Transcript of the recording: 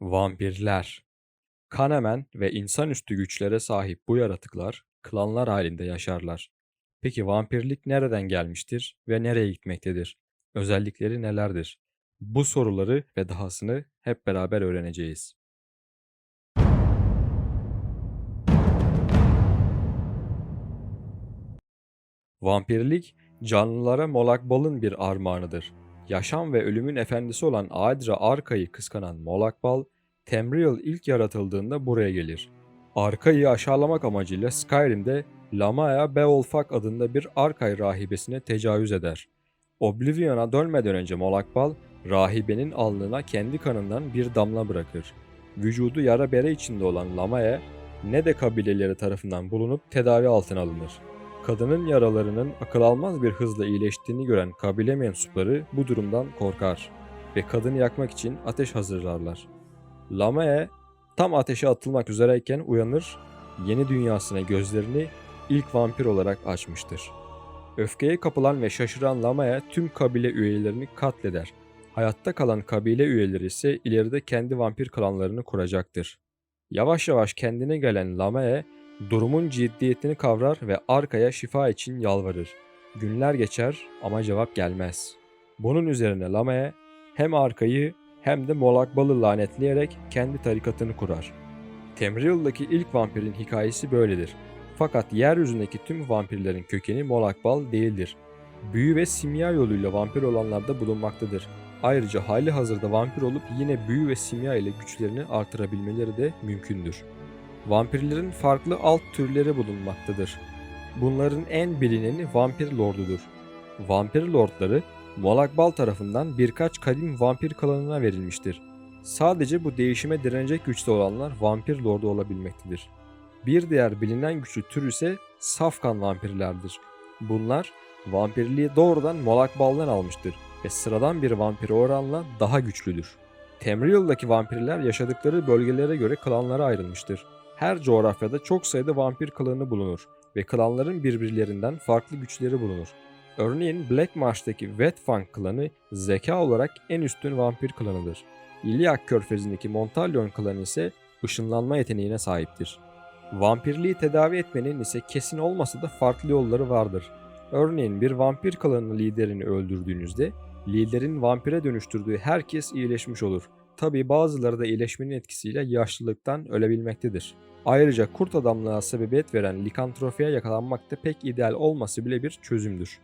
Vampirler. Kanemen ve insanüstü güçlere sahip bu yaratıklar klanlar halinde yaşarlar. Peki vampirlik nereden gelmiştir ve nereye gitmektedir? Özellikleri nelerdir? Bu soruları ve dahasını hep beraber öğreneceğiz. Vampirlik, canlılara Molak Bal'ın bir armağanıdır. Yaşam ve ölümün efendisi olan Aedra Arka'yı kıskanan Molak Bal, Tamriel ilk yaratıldığında buraya gelir. Arka'yı aşağılamak amacıyla Skyrim'de Lamaya Beowulfak adında bir Arkay rahibesine tecavüz eder. Oblivion'a dönmeden önce Molak Bal, rahibenin alnına kendi kanından bir damla bırakır. Vücudu yara bere içinde olan Lamaya, ne de kabileleri tarafından bulunup tedavi altına alınır. Kadının yaralarının akıl almaz bir hızla iyileştiğini gören kabile mensupları bu durumdan korkar ve kadını yakmak için ateş hazırlarlar. Lamee tam ateşe atılmak üzereyken uyanır, yeni dünyasına gözlerini ilk vampir olarak açmıştır. Öfkeye kapılan ve şaşıran Lamea tüm kabile üyelerini katleder. Hayatta kalan kabile üyeleri ise ileride kendi vampir klanlarını kuracaktır. Yavaş yavaş kendine gelen Lamea Durumun ciddiyetini kavrar ve arkaya şifa için yalvarır. Günler geçer ama cevap gelmez. Bunun üzerine Lama'ya hem arkayı hem de Molak Bal'ı lanetleyerek kendi tarikatını kurar. Temril'daki ilk vampirin hikayesi böyledir. Fakat yeryüzündeki tüm vampirlerin kökeni Molak Bal değildir. Büyü ve simya yoluyla vampir olanlar da bulunmaktadır. Ayrıca hali hazırda vampir olup yine büyü ve simya ile güçlerini artırabilmeleri de mümkündür. Vampirlerin farklı alt türleri bulunmaktadır. Bunların en bilineni vampir lordudur. Vampir lordları Molak Bal tarafından birkaç kadim vampir klanına verilmiştir. Sadece bu değişime direnecek güçte olanlar vampir lordu olabilmektedir. Bir diğer bilinen güçlü tür ise safkan vampirlerdir. Bunlar vampirliği doğrudan Molak Bal'dan almıştır ve sıradan bir vampire oranla daha güçlüdür. Tamriel'daki vampirler yaşadıkları bölgelere göre klanlara ayrılmıştır. Her coğrafyada çok sayıda vampir klanı bulunur ve klanların birbirlerinden farklı güçleri bulunur. Örneğin Black Marsh'taki Wetfang klanı zeka olarak en üstün vampir klanıdır. İlyak körfezindeki Montalion klanı ise ışınlanma yeteneğine sahiptir. Vampirliği tedavi etmenin ise kesin olmasa da farklı yolları vardır. Örneğin bir vampir klanı liderini öldürdüğünüzde liderin vampire dönüştürdüğü herkes iyileşmiş olur. Tabi bazıları da iyileşmenin etkisiyle yaşlılıktan ölebilmektedir. Ayrıca kurt adamlığa sebebiyet veren likantrofiye yakalanmak da pek ideal olması bile bir çözümdür.